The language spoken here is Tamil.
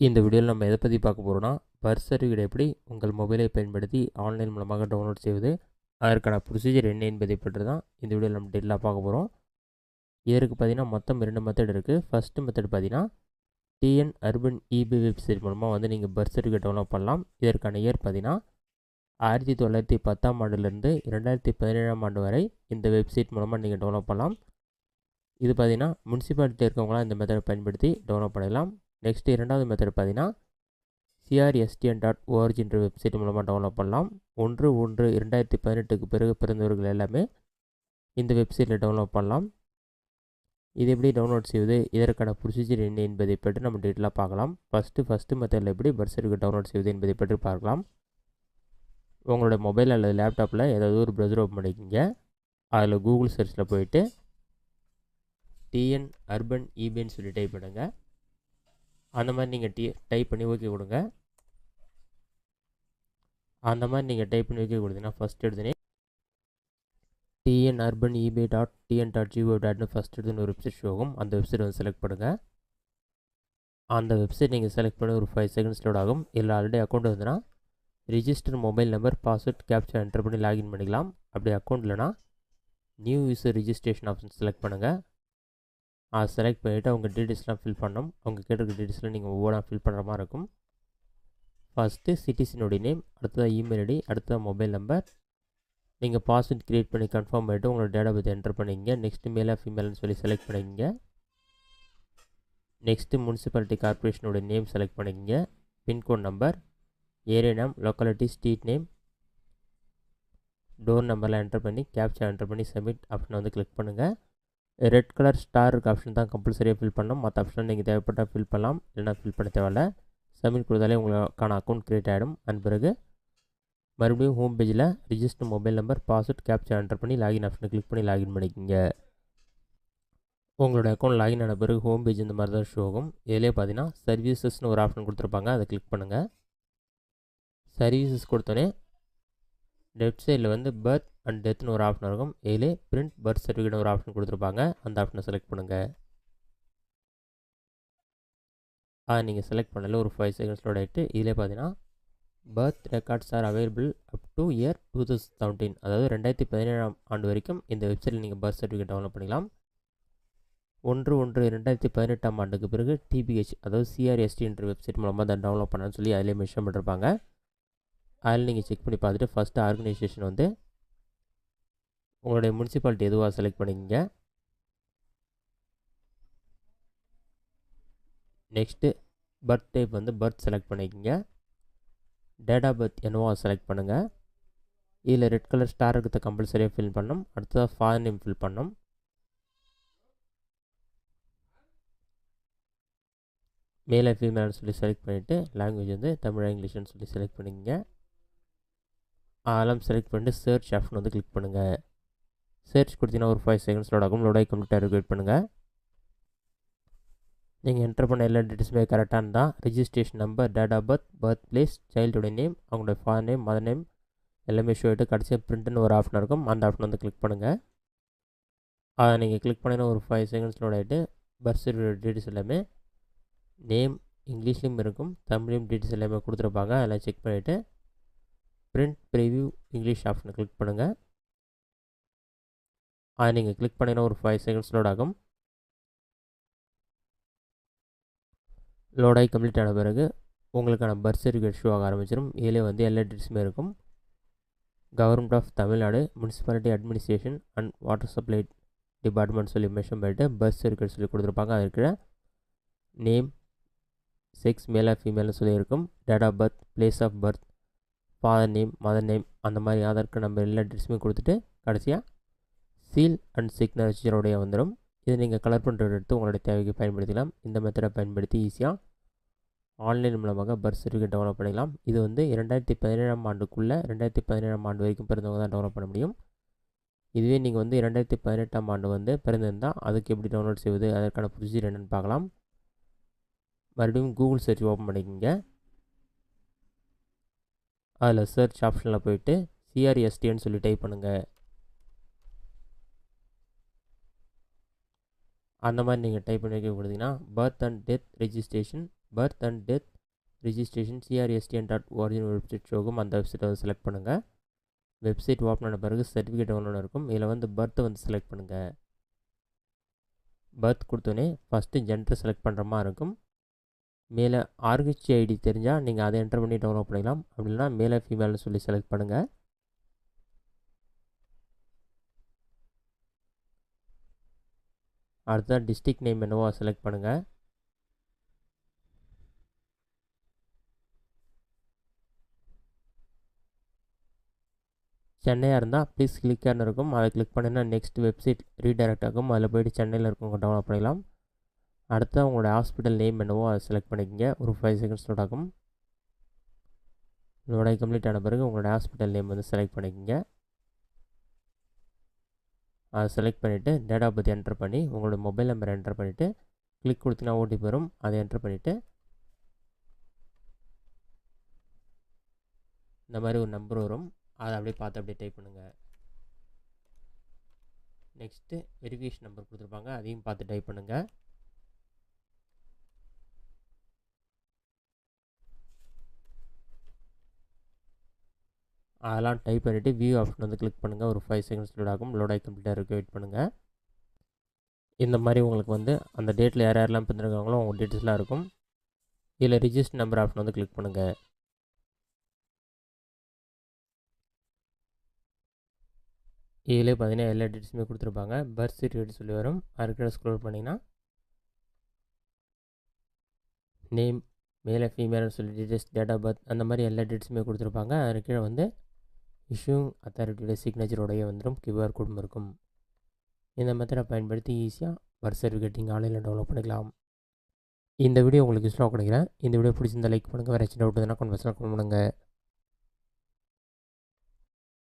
இந்த வீடியோவில் நம்ம எதை பற்றி பார்க்க போகிறோம்னா பர்த் சர்டிஃபிகேட் எப்படி உங்கள் மொபைலை பயன்படுத்தி ஆன்லைன் மூலமாக டவுன்லோட் செய்வது அதற்கான ப்ரொசீஜர் என்ன என்பதை பற்றி தான் இந்த வீடியோவில் நம்ம டெல்லாக பார்க்க போகிறோம் இதற்கு பார்த்தீங்கன்னா மொத்தம் ரெண்டு மெத்தட் இருக்குது ஃபஸ்ட்டு மெத்தட் பார்த்தீங்கன்னா டிஎன் அர்பன் இபி வெப்சைட் மூலமாக வந்து நீங்கள் பர்த் சர்டிஃபிகேட் டவுன்லோட் பண்ணலாம். இதற்கான இயர் பார்த்தீங்கன்னா ஆயிரத்தி தொள்ளாயிரத்தி பத்தாம் ஆண்டுலேருந்து இரண்டாயிரத்தி பதினேழாம் ஆண்டு வரை இந்த வெப்சைட் மூலமாக நீங்கள் டவுன்லோட் பண்ணலாம். இது பார்த்தீங்கன்னா முனிசிபாலிட்டி இருக்கவங்களாம் இந்த மெத்தடை பயன்படுத்தி டவுன்லோட் பண்ணிடலாம். நெக்ஸ்ட் இரண்டாவது மெத்தட் பார்த்தீங்கன்னா சிஆர்எஸ்டிஎன் டாட் ஓஆர்ஜின்ற வெப்சைட் மூலமாக டவுன்லோட் பண்ணலாம். ஒன்று ஒன்று இரண்டாயிரத்தி பதினெட்டுக்கு பிறகு பிறந்தவர்கள் எல்லாமே இந்த வெப்சைட்டில் டவுன்லோட் பண்ணலாம். இது எப்படி டவுன்லோட் செய்வது இதற்கான ப்ரொசீஜர் என்ன என்பதை பற்றி நம்ம டீட்டெயிலாக பார்க்கலாம். ஃபஸ்ட்டு ஃபஸ்ட்டு மெத்தடில் எப்படி பர்த் சர்டிஃபிகேட் டவுன்லோட் செய்வது என்பதை பற்றி பார்க்கலாம். உங்களோட மொபைல் அல்லது லேப்டாப்பில் ஏதாவது ஒரு ப்ரௌசர் ஓப்பன் பண்ணிக்கிங்க அதில் கூகுள் சர்ச்சில் போயிட்டு டிஎன் அர்பன் இபின்னு சொல்லி டைப் பண்ணுங்கள் அந்த மாதிரி நீங்கள் டி டைப் பண்ணி ஓகே கொடுங்க. அந்த மாதிரி நீங்கள் டைப் பண்ணி ஓகே கொடுத்தீங்கன்னா first எடுத்துனே TN urban epay dot TN dot GO டாட்னு first எடுத்துன்னு ஒரு வெப்சைட் ஷோ ஆகும். அந்த வெப்சைட் வந்து செலக்ட் பண்ணுங்கள் அந்த வெப்சைட் நீங்கள் செலக்ட் பண்ணி ஒரு ஃபைவ் செகண்ட்ஸ் லோட் ஆகும். இல்லை ஆல்ரெடி அக்கௌண்ட் வந்துன்னா register mobile number password captcha enter பண்ணி லாகின் பண்ணிக்கலாம். அப்படி அக்கௌண்ட் இல்லைனா new user registration option select பண்ணுங்கள் அதை செலக்ட் பண்ணிவிட்டு அவங்க டீட்டெயில்ஸ்லாம் ஃபில் பண்ணோம் அவங்க கேட்டிருக்க டீட்டெயில்ஸ்லாம் நீங்கள் ஒவ்வொன்றா ஃபில் பண்ணுற மாதிரி இருக்கும். ஃபஸ்ட்டு சிட்டிசனுடைய நேம் அடுத்ததாக இமெயில் ஐடி அடுத்ததாக மொபைல் நம்பர் நீங்கள் பாஸ்வேர்ட் க்ரியேட் பண்ணி கன்ஃபார்ம் பண்ணிவிட்டு உங்களோட டேட்டா பற்றி என்டர் பண்ணிக்கிங்க நெக்ஸ்ட் மேலாக ஃபீமேல்னு சொல்லி செலக்ட் பண்ணிக்கிங்க. நெக்ஸ்ட்டு முனிசிபாலிட்டி கார்பரேஷனோட நேம் செலக்ட் பண்ணிக்கிங்க. Pincode number area name locality street name door நம்பர்லாம் என்டர் பண்ணி கேப்சா என்டர் பண்ணி சப்மிட் ஆப்ஷனை வந்து கிளிக் பண்ணுங்கள் ரெட் கலர் ஸ்டார் இருக்க ஆப்ஷன் தான் கம்பல்சரியாக ஃபில் பண்ணணும். மற்ற ஆப்ஷன் நீங்கள் தேவைப்பட்டால் ஃபில் பண்ணலாம். இல்லைனா ஃபில் பண்ண தேவையில்ல. சப்மிட் கொடுத்தாலே உங்களுக்கான அக்கௌண்ட் க்ரியேட் ஆகிடும் அதன் பிறகு மறுபடியும் ஹோம் பேஜில் register mobile number password captcha enter பண்ணி லாகின் ஆப்ஷனை கிளிக் பண்ணி லாகின் பண்ணிக்கிங்க. உங்களோட அக்கௌண்ட் லாகின் ஆன பிறகு ஹோம் பேஜ் இந்த மாதிரி தான் ஷோ ஆகும். இதிலே பார்த்தீங்கன்னா சர்வீசஸ்னு ஒரு ஆப்ஷன் கொடுத்துருப்பாங்க. அதை கிளிக் பண்ணுங்கள் சர்வீசஸ் கொடுத்தோன்னே லெஃப்ட் சைடில் வந்து பர்த் அண்ட் டெத்னு ஒரு ஆப்ஷன் இருக்கும். இதிலே பிரிண்ட் பர்த் சர்டிஃபிகேட் ஒரு ஆப்ஷன் கொடுத்துருப்பாங்க. அந்த ஆப்ஷனை செலக்ட் பண்ணுங்கள் அதை நீங்கள் செலக்ட் பண்ணல. ஒரு ஃபைவ் செகண்ட்ஸ் லோட் ஆகிட்டு இதிலே பார்த்தீங்கன்னா birth records are available up to year two thousand seventeen அதாவது ரெண்டாயிரத்தி பதினேழாம் ஆண்டு வரைக்கும் இந்த வெப்சைட்டில் நீங்கள் பர்த் சர்டிஃபிகேட் டவுன்லோட் பண்ணிக்கலாம். ஒன்று ஒன்று ரெண்டாயிரத்தி பதினெட்டாம் ஆண்டுக்கு பிறகு டிபிஹெச் அதாவது சிஆர்எஸ்டி என்ற வெப்சைட் மூலமாக அதை டவுன்லோட் பண்ணான்னு சொல்லி அதிலே மென்ஷன் பண்ணிருப்பாங்க. அதில் நீங்கள் செக் பண்ணி பார்த்துட்டு ஃபஸ்ட்டு ஆர்கனைசேஷன் வந்து உங்களுடைய முனிசிபாலிட்டி எதுவாக செலக்ட் பண்ணிக்கங்க. நெக்ஸ்ட்டு பர்த் டைப் வந்து பர்த் செலக்ட் பண்ணிக்கோங்க. டேட் ஆஃப் பர்த் என்னவோ செலக்ட் பண்ணுங்கள் இதில் ரெட் கலர் ஸ்டார் இருக்கிறத கம்பல்சரியாக ஃபில் பண்ணணும் அடுத்ததாக ஃபாதர் நேம் ஃபில் பண்ணணும் மேலே ஃபீமேல்னு சொல்லி செலக்ட் பண்ணிவிட்டு லாங்குவேஜ் வந்து தமிழ் இங்கிலீஷ்னு சொல்லி செலக்ட் பண்ணிக்கோங்க. அதெல்லாம் செலக்ட் பண்ணிட்டு சர்ச் ஆப்ஷன் வந்து கிளிக் பண்ணுங்கள் சர்ச் கொடுத்தீங்கன்னா ஒரு ஃபைவ் செகண்ட்ஸ் லோட் ஆகும். லோடாகி கம்ப்ளீட்டாக வெயிட் பண்ணுங்கள் நீங்கள் என்டர் பண்ண எல்லா டீட்டெயில்ஸுமே கரெக்டாக இருந்தால் registration number date of birth birth place சைல்டோட name அவங்களோட ஃபாதர் நேம் மதர் நேம் எல்லாமே ஷோ ஆகிட்டு கடைசியாக பிரிண்ட்னு ஒரு ஆப்ஷன் இருக்கும். அந்த ஆப்ஷன் வந்து கிளிக் பண்ணுங்கள் அதை நீங்கள் கிளிக் பண்ணினா ஒரு ஃபைவ் செகண்ட்ஸ் லோட் ஆகிட்டு பர்த் சர்டிஃபிகேட் டீட்டெயில்ஸ் எல்லாமே நேம் இங்கிலீஷ்லேயும் இருக்கும் தமிழையும் டீட்டெயில்ஸ் எல்லாமே கொடுத்துருப்பாங்க. அதெல்லாம் செக் பண்ணிவிட்டு பிரிண்ட் ப்ரிவியூ இங்கிலீஷ் ஆப்ஷனை கிளிக் பண்ணுங்கள் அதை நீங்கள் கிளிக் பண்ணினா ஒரு ஃபைவ் செகண்ட்ஸ் லோட் ஆகும். லோடாகி கம்ப்ளீட் ஆன பிறகு உங்களுக்கான பர்த் சர்டிஃபிகேட் ஷோ ஆக ஆரம்பிச்சிடும் இதிலே வந்து எல்லா டீட்ஸுமே இருக்கும். Government of Tamil Nadu municipality administration and water supply department சொல்லி மென்ஷன் பண்ணிட்டு பர்த் சர்டிஃபிகேட் சொல்லி கொடுத்துருப்பாங்க. அது இருக்கிற நேம் செக்ஸ் மேலாக ஃபீமேல்னு சொல்லியிருக்கும். Date of birth place of birth father name mother name அந்த மாதிரி ஆதாருக்கு நம்ம எல்லா டீட்டெயில்ஸுமே கொடுத்துட்டு கடைசியாக சீல் அண்ட் சிக்னேச்சரோடைய வந்துடும் இதை நீங்கள் கலர் பண்ணுறது எடுத்து உங்களுடைய தேவைக்கு பயன்படுத்திக்கலாம். இந்த மெத்தடை பயன்படுத்தி ஈஸியாக ஆன்லைன் மூலமாக பர்த் சர்டிஃபிகேட் டெவலப் பண்ணிக்கலாம். இது வந்து இரண்டாயிரத்தி பதினேழாம் ஆண்டுக்குள்ளே ரெண்டாயிரத்தி பதினேழாம் ஆண்டு வரைக்கும் பிறந்தவங்க தான் டெவலப் பண்ண முடியும். இதுவே நீங்கள் வந்து இரண்டாயிரத்தி பதினெட்டாம் ஆண்டு வந்து பிறந்திருந்தால் அதுக்கு எப்படி டவுன்லோட் செய்வது அதற்கான ப்ரொசீஜர் என்னென்னு பார்க்கலாம். மறுபடியும் கூகுள் சர்ச் ஓப்பன் பண்ணிக்கோங்க. அதில் சர்ச் ஆப்ஷனில் போயிட்டு சிஆர்எஸ்டின்னு சொல்லி டைப் பண்ணுங்கள் அந்த மாதிரி நீங்கள் டைப் பண்ணி வைக்க கொடுத்தீங்கன்னா birth and death registration birth and death registration CRSTN dot original website ஷோகும் அந்த வெப்சைட்டை வந்து செலக்ட் பண்ணுங்கள் வெப்சைட் ஓப்பன் ஆன பிறகு சர்டிஃபிகேட் ஒன்று இருக்கும். இதில் வந்து பர்த்தை வந்து செலக்ட் பண்ணுங்கள் பர்த் கொடுத்தோன்னே ஃபஸ்ட்டு ஜென்டர் செலக்ட் பண்ணுற மாதிரி இருக்கும். மேலே ஆர்ஹெச்சி ஐடி தெரிஞ்சால் நீங்கள் அதை என்டர் பண்ணி டவுன்லோட் பண்ணிக்கலாம். அப்படி இல்லைனா மேலே ஃபீமேல்னு சொல்லி செலக்ட் பண்ணுங்கள் அடுத்த டிஸ்ட்ரிக் நேம் என்னவோ செலக்ட் பண்ணுங்கள் சென்னையாக இருந்தால் ப்ளீஸ் கிளிக்கான்னு இருக்கும். அதை கிளிக் பண்ணினா நெக்ஸ்ட் வெப்சைட் ரீடைரக்ட் ஆகும். அதில் போய்ட்டு சென்னையில் இருக்கவங்க டவுன்லோட் பண்ணிக்கலாம். அடுத்து உங்களோட ஹாஸ்பிட்டல் நேம் என்னவோ அதை செலக்ட் பண்ணிக்கோங்க. ஒரு ஃபைவ் செகண்ட்ஸ் நடக்கும் ஆகும் கம்ப்ளீட் ஆன பிறகு உங்களோட ஹாஸ்பிட்டல் நேம் வந்து செலக்ட் பண்ணிக்கோங்க. அதை செலக்ட் பண்ணிவிட்டு டேட் ஆஃப் பர்த் என்டர் பண்ணி உங்களோட மொபைல் நம்பர் என்டர் பண்ணிவிட்டு கிளிக் கொடுத்தீங்கன்னா ஓடிபி வரும். அதை என்டர் பண்ணிவிட்டு இந்த மாதிரி ஒரு நம்பர் வரும். அதை அப்படியே பார்த்து அப்படியே டைப் பண்ணுங்கள் நெக்ஸ்ட்டு வெரிஃபிகேஷன் நம்பர் கொடுத்துருப்பாங்க. அதையும் பார்த்து டைப் பண்ணுங்கள் அதெல்லாம் டைப் பண்ணிவிட்டு வியூ ஆப்ஷன் வந்து கிளிக் பண்ணுங்கள் ஒரு ஃபைவ் செகண்ட்ஸ் லோட் ஆகும். லோட் ஆகி கம்ப்ளீட்டாக இருக்குது வெயிட் பண்ணுங்கள் இந்த மாதிரி உங்களுக்கு வந்து அந்த டேட்டில் யார் யாரெல்லாம் பிறந்திருக்காங்களோ உங்கள் டீட்டெயில்ஸ்லாம் இருக்கும். இதில் ரிஜிஸ்டர் நம்பர் ஆப்ஷன் வந்து கிளிக் பண்ணுங்கள் இதிலே பார்த்தீங்கன்னா எல்லா டீட்டெயில்ஸுமே கொடுத்துருப்பாங்க. பர்த் சர்டிஃபிகேட் சொல்லி வரும். அதுக்கிட்ட ஸ்க்ரோல் பண்ணிங்கன்னா நேம் மேலே ஃபீமேல்னு சொல்லி டீட்டெயில்ஸ் டேட் ஆஃப் பர்த் அந்த மாதிரி எல்லா டீட்டெயில்ஸுமே கொடுத்துருப்பாங்க. அதுக்கு கீழே வந்து இஷ்யூங் அத்தாரிட்டியோட சிக்னேச்சரோடைய வந்துடும் கியூஆர் கோடும் இருக்கும். இந்த மெத்தடை பயன்படுத்தி ஈஸியாக பர்த் சர்டிஃபிகேட் நீங்கள் ஆன்லைனில் டெவலப் பண்ணிக்கலாம். இந்த வீடியோ உங்களுக்கு யூஸ்ஃபுல்லாக கிடைக்கிறேன் இந்த வீடியோ பிடிச்சிருந்தால் லைக் பண்ணுங்கள் வேறு ஏதாச்சும் டவுட் இருந்தால் கன்வர்ஸில் கால் பண்ணுங்கள்